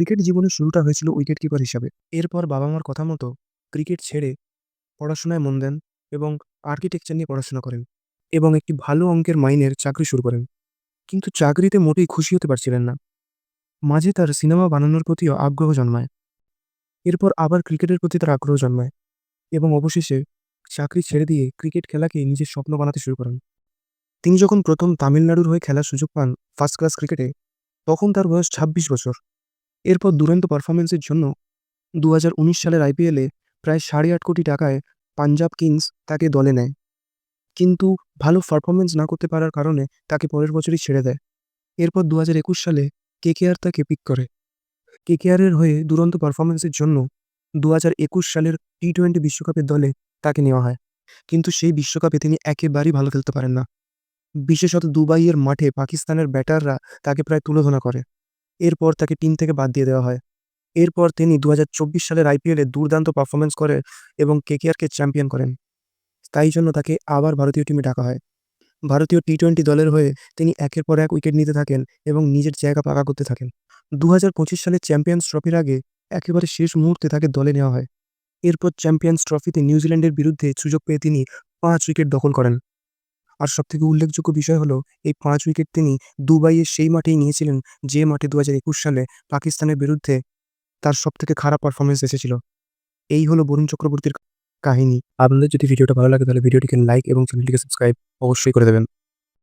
Cricket জীবনের শুরুটা হয়েছিল উইকেট কিপার হিসাবে। এরপর বাবা মার কথা মতো ক্রিকেট ছেড়ে পড়াশোনায় মন দেন এবং আর্কিটেকচার নিয়ে পড়াশোনা করেন এবং একটি ভালো অঙ্কের মাইনের চাকরি শুরু করেন। কিন্তু চাকরিতে মোটেই খুশি হতে পারছিলেন না। মাঝে তার সিনেমা বানানোর প্রতিও আগ্রহ জন্মায়। এরপর আবার ক্রিকেটের প্রতি তার আগ্রহ জন্মায় এবং অবশেষে চাকরি ছেড়ে দিয়ে ক্রিকেট খেলাকে নিজের স্বপ্ন বানাতে শুরু করেন। তিনি যখন প্রথম তামিলনাড়ুর হয়ে খেলার সুযোগ পান ফার্স্ট ক্লাস ক্রিকেটে তখন তার বয়স ছাব্বিশ বছর। এরপর দুরন্ত পারফরমেন্সের জন্য দু হাজার উনিশ সালের আইপিএলে প্রায় সাড়ে আট কোটি টাকায় পাঞ্জাব কিংস তাকে দলে নেয়। কিন্তু ভালো পারফরমেন্স না করতে পারার কারণে তাকে পরের বছরই ছেড়ে দেয়। এরপর দু হাজার একুশ সালে কেকেআর তাকে পিক করে। কেকেআরের হয়ে দুরন্ত পারফরমেন্সের জন্য দু হাজার একুশ সালের টি টোয়েন্টি বিশ্বকাপের দলে তাকে নেওয়া হয়। কিন্তু সেই বিশ্বকাপে তিনি একেবারেই ভালো খেলতে পারেন না। বিশেষত দুবাইয়ের মাঠে পাকিস্তানের ব্যাটাররা তাকে প্রায় তুলোধনা করে। এরপর তাকে টিম থেকে বাদ দিয়ে দেওয়া হয়। এরপর তিনি দু হাজার চব্বিশ সালের আইপিএলে দুর্দান্ত পারফরমেন্স করে এবং কেকেআরকে চ্যাম্পিয়ন করেন। তাই জন্য তাকে আবার ভারতীয় টিমে ডাকা হয়। ভারতীয় টি টোয়েন্টি দলের হয়ে তিনি একের পর এক উইকেট নিতে থাকেন এবং নিজের জায়গা পাকা করতে থাকেন। দু হাজার সালের চ্যাম্পিয়ন্স ট্রফির আগে একেবারে শেষ মুহূর্তে তাকে দলে নেওয়া হয়। এরপর চ্যাম্পিয়ন্স ট্রফিতে নিউজিল্যান্ডের বিরুদ্ধে সুযোগ পেয়ে তিনি পাঁচ উইকেট দখল করেন। আর সব থেকে উল্লেখযোগ্য বিষয় হলো, এই পাঁচ উইকেট তিনি দুবাইয়ের সেই মাঠেই নিয়েছিলেন যে মাঠে দু হাজার একুশ সালে পাকিস্তানের বিরুদ্ধে তার সব থেকে খারাপ পারফরমেন্স এসেছিল। এই হলো বরুণ চক্রবর্তীর কাহিনী। আপনাদের যদি ভিডিওটা ভালো লাগে তাহলে ভিডিওটিকে লাইক এবং চ্যানেলটিকে সাবস্ক্রাইব অবশ্যই করে দেবেন।